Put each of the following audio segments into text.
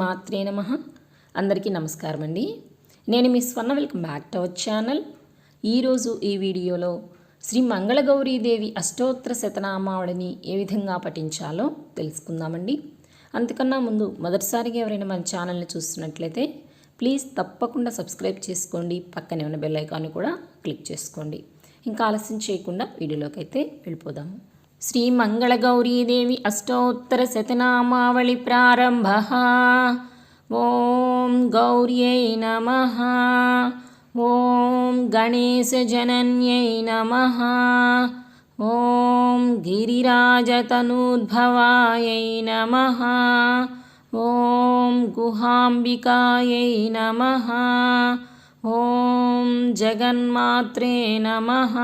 శ్రీమాత్రే నమ. అందరికీ నమస్కారం అండి. నేను మీ Swarna welcome back to our channel. ఈరోజు ఈ వీడియోలో శ్రీ మంగళగౌరీదేవి అష్టోత్తర శతనామావళిని ఏ విధంగా పఠించాలో తెలుసుకుందామండి. అంతకన్నా ముందు మొదటిసారిగా ఎవరైనా మన ఛానల్ని చూస్తున్నట్లయితే ప్లీజ్ తప్పకుండా సబ్స్క్రైబ్ చేసుకోండి. పక్కనే ఉన్న బెల్ ఐకాన్ని కూడా క్లిక్ చేసుకోండి. ఇంకా ఆలస్యం చేయకుండా వీడియోలోకి అయితే వెళ్ళిపోదాము. श्रीमङ्गलगौरीदेवी अष्टोत्तरशतनामावलिप्रारम्भः। ॐ गौर्यै नमः। ॐ गणेशजनन्यै नमः। ॐ गिरिराजतनूद्भवायै नमः। ॐ गुहाम्बिकायै नमः। ॐ जगन्मात्रे नमः।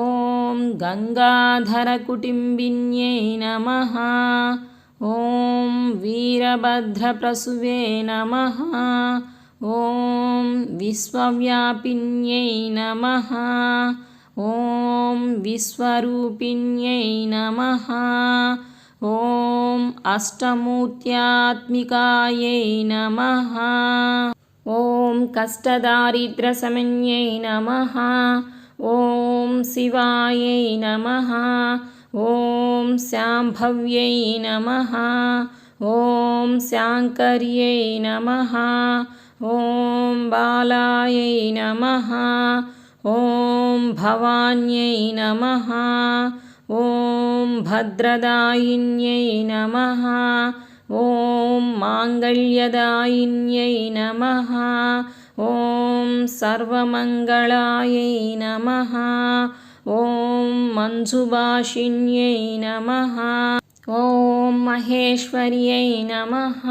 ॐ गङ्गाधरकुटिम्बिन्यै नमः ॐ वीरभद्रप्रसुवे नमः ॐ विश्वव्यापिन्यै नमः ॐ विश्वरूपिण्यै नमः ॐ अष्टमूर्त्यात्मिकायै नमः ॐ कष्टदारिद्र्यसमन्यै नमः ॐ शिवायै नमः ॐ शाम्भव्यै नमः ॐ शाङ्कर्यै नमः ॐ बालायै नमः ॐ भवान्यै नमः ॐ भद्रदायिन्यै नमः ॐ माङ्गल्यदायिन्यै नमः ॐ सर्वमङ्गलायै नमः। ॐ मञ्जुभाषिण्यै नमः। ॐ महेश्वर्यै नमः।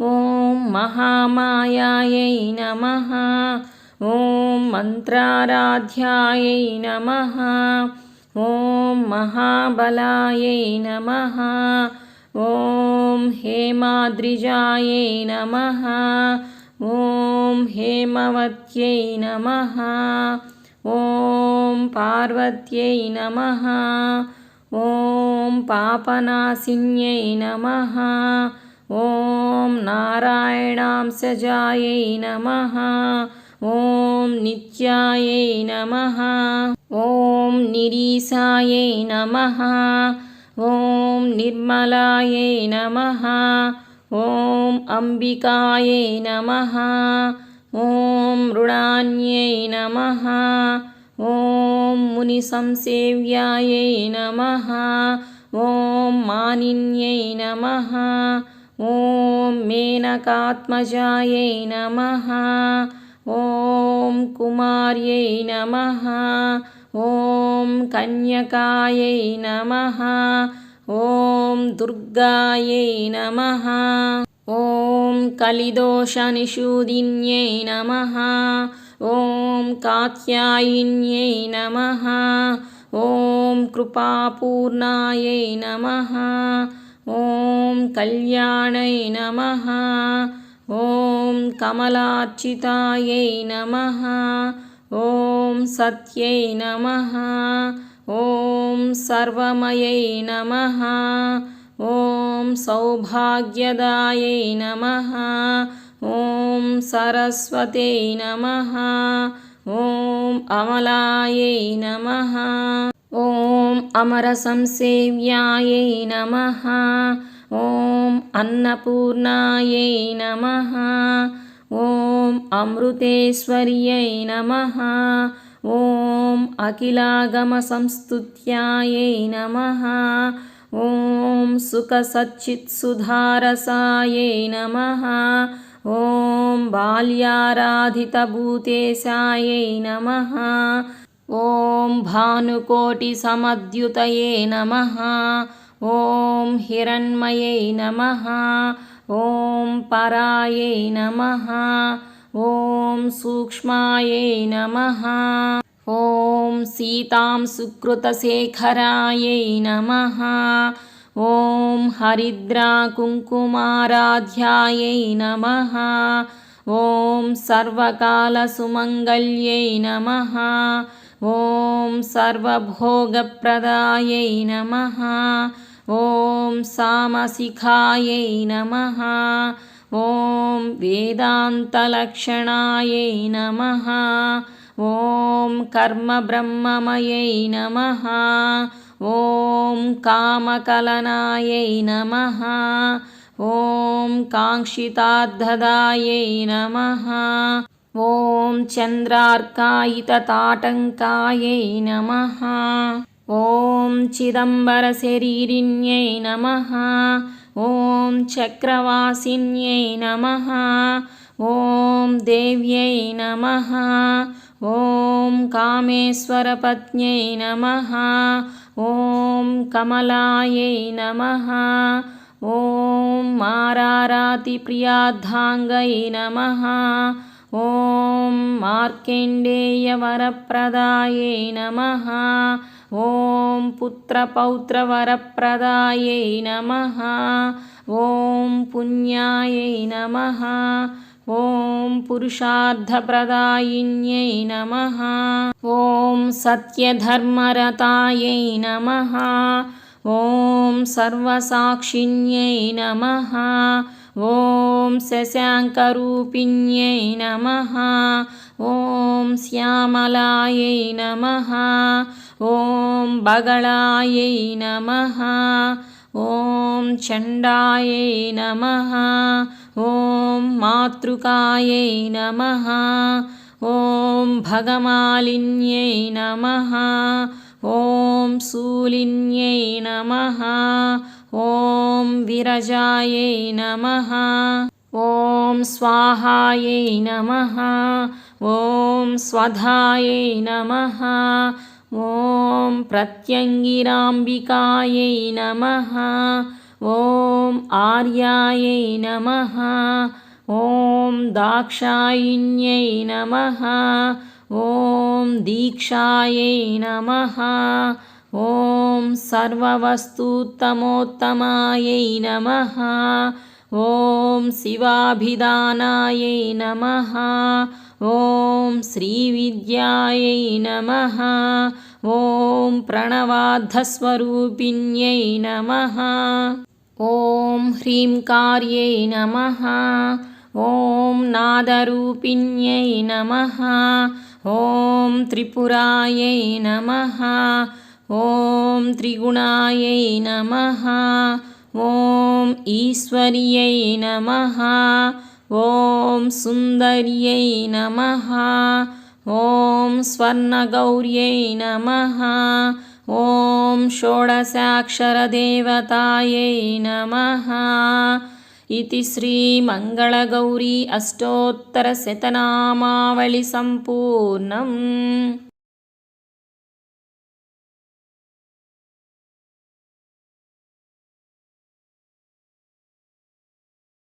ॐ महामायायै नमः। ॐ मन्त्राराध्यायै नमः। ॐ महाबलायै नमः। ॐ हेमाद्रिजायै नमः ॐ हेमवत्यै नमः। ॐ पार्वत्यै नमः। ॐ पापनाशिन्यै नमः। ॐ नारायणांसजायै नमः। ॐ नित्यायै नमः। ॐ निरीसायै नमः। ॐ निर्मलायै नमः అంబికాయై నమ ఓం మృణాన్యై నమ ఓం మునిసంసేవ్యాయై నమ ఓం మానిన్యై నమ ఓం మేనకాత్మజాయై నమ ఓం కుమార్యై నమ ఓం కన్యకాయై నమ ఓం దుర్గాయై నమ ॐ कलिदोषनिषूदिन्यै नमः। ॐ कात्यायिन्यै नमः। ॐ कृपापूर्णायै नमः। ॐ कल्याणै नमः। ॐ कमलार्चितायै नमः। ॐ सत्यै नमः। ॐ सर्वमयै नमः ఓం సౌభాగ్యదాయై నమ. ఓం సరస్వతే నమ. ఓం అమలాయై నమ. ఓం అమర సంసేవ్యాయై నమ. ఓం అన్నపూర్ణాయై నమ. ఓం అమృతేశ్వర్యై నమ. ఓం అఖిలాగమ సంస్తుత్యాయై నమ. ॐ सुखसच्चित्सुधारसायै नमः ॐ बाल्याराधितभूतेशायै नमः ॐ भानुकोटिसमद्युतये नमः ॐ हिरण्मयै नमः ॐ परायै नमः ॐ सूक्ष्मायै नमः ॐ सीतां सुकृतशेखरायै नमः। ॐ हरिद्राकुङ्कुमाराध्यायै नमः। ॐ सर्वकालसुमङ्गल्यै नमः। ॐ सर्वभोगप्रदायै नमः। ॐ सामसिखायै नमः। ॐ वेदान्तलक्षणायै नमः ॐ कर्मब्रह्ममयै नमः। ॐ कामकलनायै नमः। ॐ काङ्क्षिताद्धदायै नमः। ॐ चन्द्रार्कायितताटङ्कायै नमः। ॐ चिदम्बरशरीरिण्यै नमः। ॐ चक्रवासिन्यै नमः। ॐ देव्यै नमः ॐ कामेश्वरपत्न्यै नमः ॐ कमलायै नमः ॐ मारारातिप्रियाद्धाङ्गै नमः ॐ मार्केण्डेयवरप्रदायै नमः ॐ पुत्रपौत्रवरप्रदायै नमः ॐ पुण्यायै नमः ॐ पुरुषार्थप्रदायिन्यै नमः। ॐ सत्यधर्मरतायै नमः। ॐ सर्वसाक्षिण्यै नमः। ॐ शशाङ्करूपिण्यै नमः। ॐ श्यामलायै नमः। ॐ बगलायै नमः। ॐ चण्डायै नमः ॐ मातृकायै नमः। ॐ भगमालिन्यै नमः। ॐ शूलिन्यै नमः। ॐ विरजायै नमः। ॐ स्वाहायै नमः। ॐ स्वधायै नमः। ॐ प्रत्यङ्गिराम्बिकायै नमः ఓం ఆర్యాయై నమ ఓం దాక్షాయిణ్యై నమ ఓం దీక్షాయై నమ ఓం సర్వవస్తుత్తమోత్తమాయై నమ ఓం శివాభిధానాయై నమ ఓం శ్రీవిద్యాయై నమ ఓం ప్రణవార్థస్వరూపిణ్యై నమ. హ్రీం కార్యై నమ ఓం నాదరూపిణ్యై నమ ఓం త్రిపురాయై నమ ఓం త్రిగుణాయై నమ ఓం ఈశ్వర్యై నమ ఓం సుందర్యై నమ ఓం స్వర్ణగౌర్యై నమ ॐ षोडशाक्षरदेवतायै नमः इति श्रीमङ्गलगौरी अष्टोत्तरशतनामावलिसम्पूर्णम्